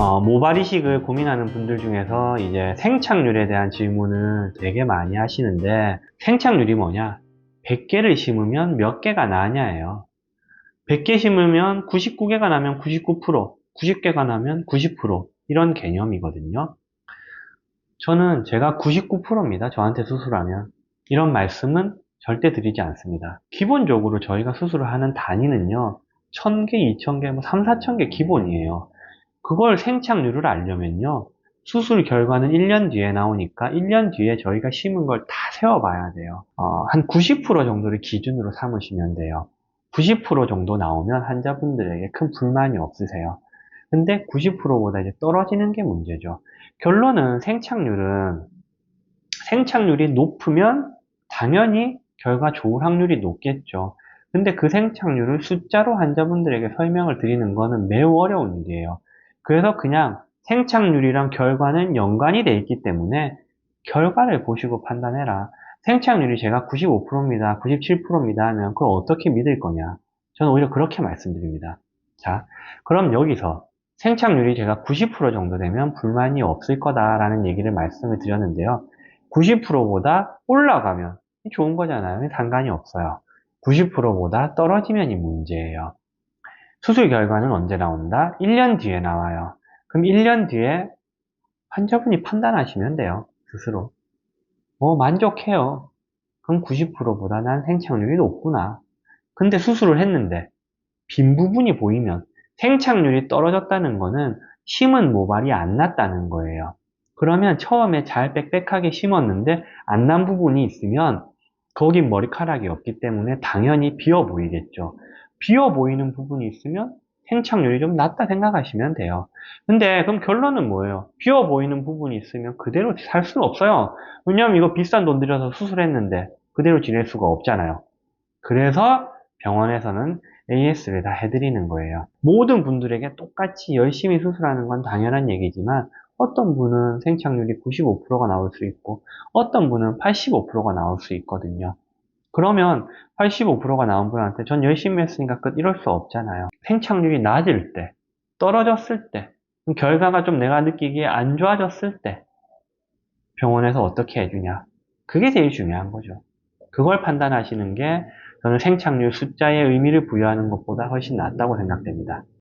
어, 모발 이식을 고민하는 분들 중에서 이제 생착률에 대한 질문을 되게 많이 하시는데 생착률이 뭐냐? 100개를 심으면 몇 개가 나냐예요. 100개 심으면 99개가 나면 99%, 90개가 나면 90% 이런 개념이거든요. 저는 제가 99%입니다. 저한테 수술하면. 이런 말씀은 절대 드리지 않습니다. 기본적으로 저희가 수술을 하는 단위는요. 1000개, 2000개, 뭐 3, 4000개 기본이에요. 그걸 생착률을 알려면요. 수술 결과는 1년 뒤에 나오니까 1년 뒤에 저희가 심은 걸 다 세어봐야 돼요. 어, 한 90% 정도를 기준으로 삼으시면 돼요. 90% 정도 나오면 환자분들에게 큰 불만이 없으세요. 근데 90%보다 이제 떨어지는 게 문제죠. 결론은 생착률은 생착률이 높으면 당연히 결과 좋을 확률이 높겠죠. 근데 그 생착률을 숫자로 환자분들에게 설명을 드리는 거는 매우 어려운 일이에요. 그래서 그냥 생착률이랑 결과는 연관이 돼 있기 때문에 결과를 보시고 판단해라. 생착률이 제가 95%입니다. 97%입니다 하면 그걸 어떻게 믿을 거냐? 저는 오히려 그렇게 말씀드립니다. 자, 그럼 여기서 생착률이 제가 90% 정도 되면 불만이 없을 거다라는 얘기를 말씀을 드렸는데요. 90%보다 올라가면 좋은 거잖아요. 상관이 없어요. 90%보다 떨어지면이 문제예요. 수술 결과는 언제 나온다? 1년 뒤에 나와요. 그럼 1년 뒤에 환자분이 판단하시면 돼요. 스스로. 어, 만족해요. 그럼 90%보다 난 생착률이 높구나. 근데 수술을 했는데 빈 부분이 보이면 생착률이 떨어졌다는 거는 심은 모발이 안 났다는 거예요. 그러면 처음에 잘 빽빽하게 심었는데 안 난 부분이 있으면 거긴 머리카락이 없기 때문에 당연히 비어 보이겠죠. 비어 보이는 부분이 있으면 생착률이 좀 낮다 생각하시면 돼요. 근데 그럼 결론은 뭐예요? 비어 보이는 부분이 있으면 그대로 살 수는 없어요. 왜냐하면 이거 비싼 돈 들여서 수술했는데 그대로 지낼 수가 없잖아요. 그래서 병원에서는 AS를 다 해드리는 거예요. 모든 분들에게 똑같이 열심히 수술하는 건 당연한 얘기지만 어떤 분은 생착률이 95%가 나올 수 있고 어떤 분은 85%가 나올 수 있거든요. 그러면 85%가 나온 분한테 전 열심히 했으니까 끝 이럴 수 없잖아요. 생착률이 낮을 때, 떨어졌을 때, 결과가 좀 내가 느끼기에 안 좋아졌을 때 병원에서 어떻게 해주냐. 그게 제일 중요한 거죠. 그걸 판단하시는 게 저는 생착률 숫자에 의미를 부여하는 것보다 훨씬 낫다고 생각됩니다.